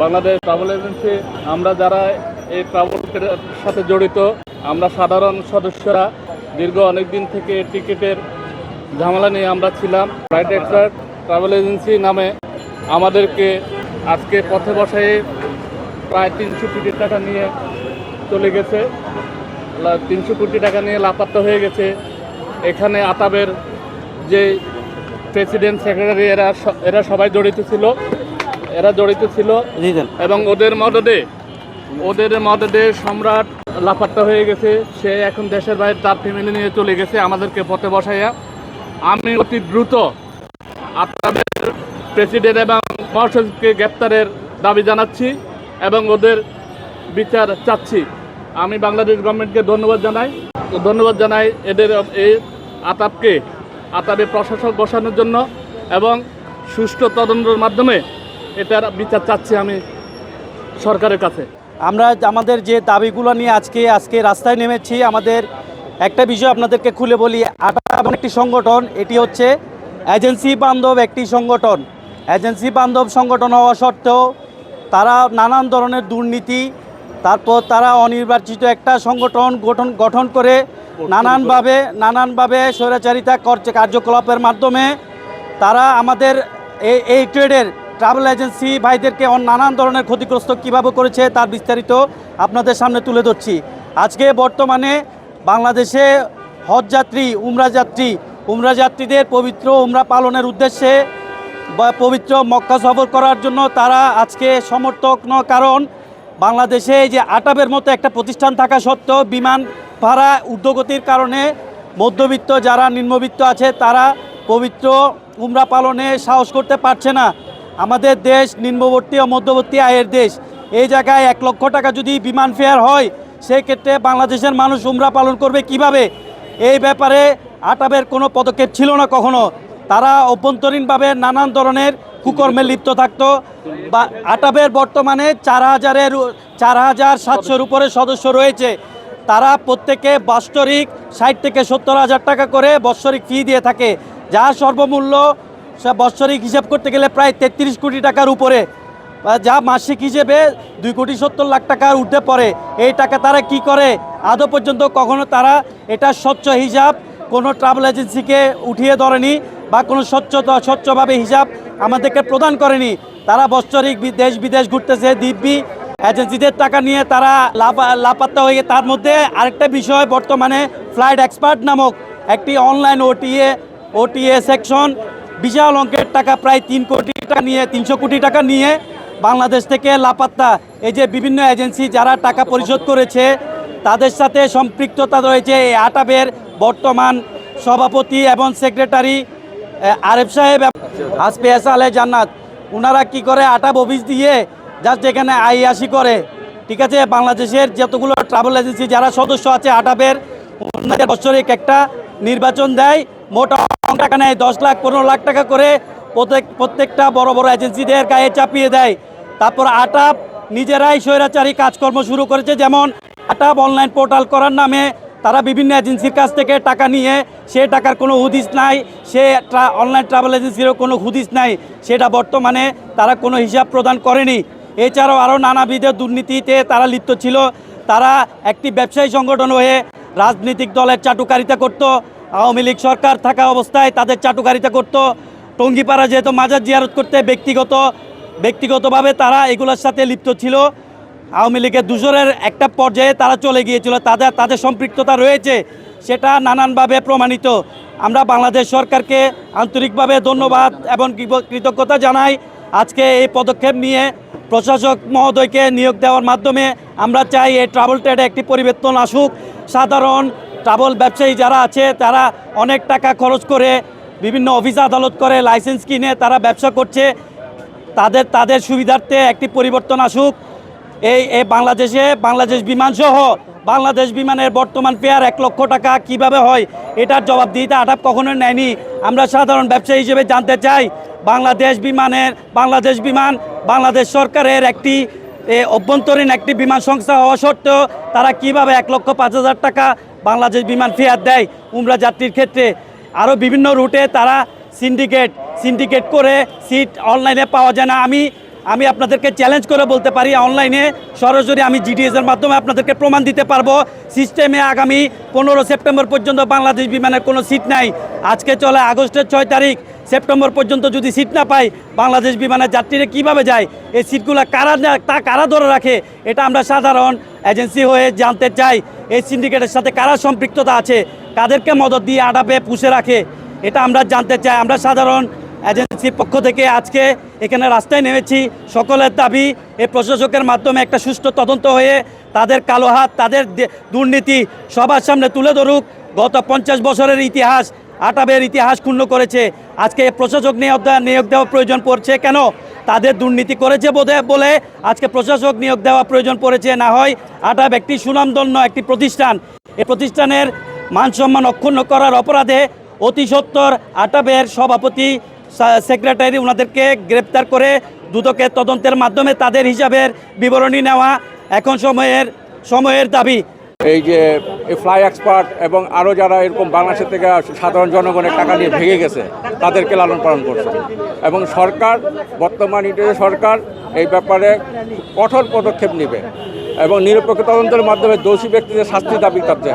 Bangladesh travel agency, আমরা যারা এই ট্রাভেলের সাথে জড়িত, আমরা সাধারণ সদস্যরা দীর্ঘ অনেক দিন থেকে টিকিটের ঝামেলা নিয়ে আমরা ছিলাম। ফ্লাইট এক্সার ট্রাভেল এজেন্সি নামে আমাদেরকে আজকে পথে বসায় প্রায় তিনশো কোটি টাকা নিয়ে চলে গেছে। তিনশো কোটি টাকা নিয়ে লাপাত্তা হয়ে গেছে। এখানে আতাবের যে প্রেসিডেন্ট, সেক্রেটারি, এরা এরা সবাই জড়িত ছিল। এরা জড়িত ছিল এবং ওদের মদদে ওদের মদদে সম্রাট লাপাত্তা হয়ে গেছে। সে এখন দেশের বাইরে তার ফ্যামিলি নিয়ে চলে গেছে আমাদেরকে পথে বসাইয়া। আমি অতি দ্রুত আপনাদের প্রেসিডেন্ট এবং মহাসচিবকে গ্রেপ্তারের দাবি জানাচ্ছি এবং ওদের বিচার চাচ্ছি। আমি বাংলাদেশ গভর্নমেন্টকে ধন্যবাদ জানাই। ধন্যবাদ জানাই এদের এই আতাবকে আতাবে প্রশাসক বসানোর জন্য এবং সুষ্ঠু তদন্তের মাধ্যমে এটার বিচার চাচ্ছি আমি সরকারের কাছে। আমরা আমাদের যে দাবিগুলো নিয়ে আজকে আজকে রাস্তায় নেমেছি, আমাদের একটা বিষয় আপনাদেরকে খুলে বলি। আটা একটি সংগঠন, এটি হচ্ছে এজেন্সি বান্ধব একটি সংগঠন। এজেন্সি বান্ধব সংগঠন হওয়া সত্ত্বেও তারা নানান ধরনের দুর্নীতি, তারপর তারা অনির্বাচিত একটা সংগঠন গঠন গঠন করে নানানভাবে নানানভাবে স্বৈরাচারিতা কার্যকলাপের মাধ্যমে। তারা আমাদের এই ট্রেডের ট্রাভেল এজেন্সি ভাইদেরকে নানান ধরনের ক্ষতিগ্রস্ত কীভাবে করেছে তার বিস্তারিত আপনাদের সামনে তুলে ধরছি। আজকে বর্তমানে বাংলাদেশে হজ যাত্রী উমরা যাত্রী উমরা যাত্রীদের পবিত্র উমরা পালনের উদ্দেশ্যে বা পবিত্র মক্কা সফর করার জন্য তারা আজকে সমর্থক ন কারণ বাংলাদেশে যে আটাবের মতো একটা প্রতিষ্ঠান থাকা সত্ত্বেও বিমান ভাড়া ঊর্ধ্বগতির কারণে মধ্যবিত্ত যারা নিম্নবিত্ত আছে তারা পবিত্র উমরা পালনে সাহস করতে পারছে না। আমাদের দেশ নিম্নবর্তী ও মধ্যবর্তী আয়ের দেশ। এই জায়গায় এক লক্ষ টাকা যদি বিমান ফেয়ার হয় সেই ক্ষেত্রে বাংলাদেশের মানুষ উমরা পালন করবে কীভাবে? এই ব্যাপারে আটাবের কোনো পদক্ষেপ ছিল না কখনো। তারা অভ্যন্তরীণভাবে নানান ধরনের কুকর্মে লিপ্ত থাকতো। বা আটাবের বর্তমানে চার হাজারের চার হাজার সাতশোর উপরে সদস্য রয়েছে। তারা প্রত্যেকে বাৎসরিক ষাট থেকে সত্তর হাজার টাকা করে বৎসরিক ফি দিয়ে থাকে, যা সর্বমূল্য বৎসরিক হিসাব করতে গেলে প্রায় তেত্রিশ কোটি টাকার উপরে। যা মাসিক হিসেবে দুই কোটি সত্তর লাখ টাকার উঠে পড়ে, এই টাকা তারা কি করে? আদৌ পর্যন্ত কখনো তারা এটা স্বচ্ছ হিসাব, কোনো ট্রাভেল এজেন্সিকে উঠিয়ে ধরেনি বা কোনো স্বচ্ছ, স্বচ্ছভাবে হিসাব আমাদেরকে প্রদান করেনি। তারা বৎসরিক দেশ বিদেশ ঘুরতেছে, দিব্যি এজেন্সিদের টাকা নিয়ে তারা লাপাত্তা হয়ে তার মধ্যে আরেকটা বিষয়, বর্তমানে ফ্লাইট এক্সপার্ট নামক একটি অনলাইন ওটিএ ওটিএ সেকশন বিশাল অঙ্কের টাকা, প্রায় তিন কোটি টাকা নিয়ে, তিনশো কোটি টাকা নিয়ে বাংলাদেশ থেকে লাপাত্তা। এই যে বিভিন্ন এজেন্সি যারা টাকা পরিশোধ করেছে, তাদের সাথে সম্পৃক্ততা রয়েছে এই আটাবের বর্তমান সভাপতি এবং সেক্রেটারি আরেফ সাহেব আজ আসপে আলে জান্নাত। ওনারা কি করে আটাব অফিস দিয়ে জাস্ট এখানে আইয়াসি করে? ঠিক আছে, বাংলাদেশের যতগুলো ট্রাভেল এজেন্সি যারা সদস্য আছে আটাবের বছরিক একটা নির্বাচন দেয়। মোটা টাকা নেয়। দশ লাখ, পনেরো লাখ টাকা করে প্রত্যেক, প্রত্যেকটা বড় বড় এজেন্সিদের গায়ে চাপিয়ে দেয়। তারপর আটাপ নিজেরাই স্বৈরাচারী কাজকর্ম শুরু করেছে। যেমন আটাপ অনলাইন পোর্টাল করার নামে তারা বিভিন্ন এজেন্সির কাছ থেকে টাকা নিয়ে সে টাকার কোনো হুদিস নাই, সে অনলাইন ট্রাভেল এজেন্সিরও কোনো হুদিস নাই। সেটা বর্তমানে তারা কোনো হিসাব প্রদান করেনি। এছাড়াও আরও নানাবিধের দুর্নীতিতে তারা লিপ্ত ছিল। তারা একটি ব্যবসায়ী সংগঠন হয়ে রাজনৈতিক দলের চাটুকারিতা করত। আওয়ামী লীগ সরকার থাকা অবস্থায় তাদের চাটুকারিতা করত। টঙ্গিপাড়া যেহেতু মাজার জিয়ারত করতে ব্যক্তিগত, ব্যক্তিগতভাবে তারা এগুলোর সাথে লিপ্ত ছিল। আওয়ামী লীগের দুজনের একটা পর্যায়ে তারা চলে গিয়েছিল। তাদের তাদের সম্পৃক্ততা রয়েছে, সেটা নানানভাবে প্রমাণিত। আমরা বাংলাদেশ সরকারকে আন্তরিকভাবে ধন্যবাদ এবং কৃতজ্ঞতা জানাই। আজকে এই পদক্ষেপ নিয়ে প্রশাসক মহোদয়কে নিয়োগ দেওয়ার মাধ্যমে আমরা চাই এই ট্রাভেল ট্রেডে একটি পরিবর্তন আসুক। সাধারণ ট্রাভেল ব্যবসায়ী যারা আছে, তারা অনেক টাকা খরচ করে বিভিন্ন অফিস আদালত করে, লাইসেন্স কিনে তারা ব্যবসা করছে। তাদের তাদের সুবিধার্থে একটি পরিবর্তন আসুক। এই এই বাংলাদেশে বাংলাদেশ বিমান সহ বাংলাদেশ বিমানের বর্তমান পেয়ার এক লক্ষ টাকা কীভাবে হয়, এটার জবাবদিহিতা আটাপ কখনো নেয়নি। আমরা সাধারণ ব্যবসায়ী হিসেবে জানতে চাই, বাংলাদেশ বিমানের, বাংলাদেশ বিমান, বাংলাদেশ সরকারের একটি অভ্যন্তরীণ একটি বিমান সংস্থা হওয়া সত্ত্বেও তারা কীভাবে এক লক্ষ পাঁচ হাজার টাকা বাংলাদেশ বিমান ফেয়ার দেয় উমরা যাত্রীর ক্ষেত্রে? আরও বিভিন্ন রুটে তারা সিন্ডিকেট সিন্ডিকেট করে সিট অনলাইনে পাওয়া যায় না। আমি আমি আপনাদেরকে চ্যালেঞ্জ করে বলতে পারি অনলাইনে সরাসরি আমি জিডিএস এর মাধ্যমে আপনাদেরকে প্রমাণ দিতে পারব। সিস্টেমে আগামী পনেরো সেপ্টেম্বর পর্যন্ত বাংলাদেশ বিমানের কোনো সিট নাই। আজকে চলে আগস্টের ছয় তারিখ। সেপ্টেম্বর পর্যন্ত যদি সিট না পাই, বাংলাদেশ বিমানের যাত্রীরা কীভাবে যায়? এই সিটগুলো কারা তা কারা ধরে রাখে? এটা আমরা সাধারণ এজেন্সি হয়ে জানতে চাই। এই সিন্ডিকেটের সাথে কারা সম্পৃক্ততা আছে? কাদেরকে মদত দিয়ে আডাপে পুষে রাখে? এটা আমরা জানতে চাই। আমরা সাধারণ এজেন্সির পক্ষ থেকে আজকে এখানে রাস্তায় নেমেছি। সকলের দাবি, এই প্রশাসকের মাধ্যমে একটা সুষ্ঠু তদন্ত হয়ে তাদের কালো হাত, তাদের দুর্নীতি সবার সামনে তুলে ধরুক। গত পঞ্চাশ বছরের ইতিহাস, আটাবের ইতিহাস ক্ষুণ্ণ করেছে। আজকে প্রশাসক নিয়োগ দেওয়া নিয়োগ দেওয়া প্রয়োজন পড়ছে কেন? তাদের দুর্নীতি করেছে বোধে বলে আজকে প্রশাসক নিয়োগ দেওয়া প্রয়োজন পড়েছে। না হয় আটাব একটি সুনামধন্য একটি প্রতিষ্ঠান। এই প্রতিষ্ঠানের মান সম্মান অক্ষুণ্ণ করার অপরাধে অতি সত্তর আটাবের সভাপতি সেক্রেটারি ওনাদেরকে গ্রেপ্তার করে দুদকের তদন্তের মাধ্যমে তাদের হিসাবের বিবরণী নেওয়া এখন সময়ের সময়ের দাবি। এই যে ফ্লাই এক্সপার্ট এবং আরও যারা এরকম বাংলাদেশের থেকে সাধারণ জনগণের টাকা নিয়ে ভেঙে গেছে, তাদেরকে লালন পালন করছে। এবং সরকার, বর্তমান ইটালি সরকার এই ব্যাপারে কঠোর পদক্ষেপ নেবে এবং নিরপেক্ষ তদন্তের মাধ্যমে দোষী ব্যক্তিদের শাস্তি দাবি করছে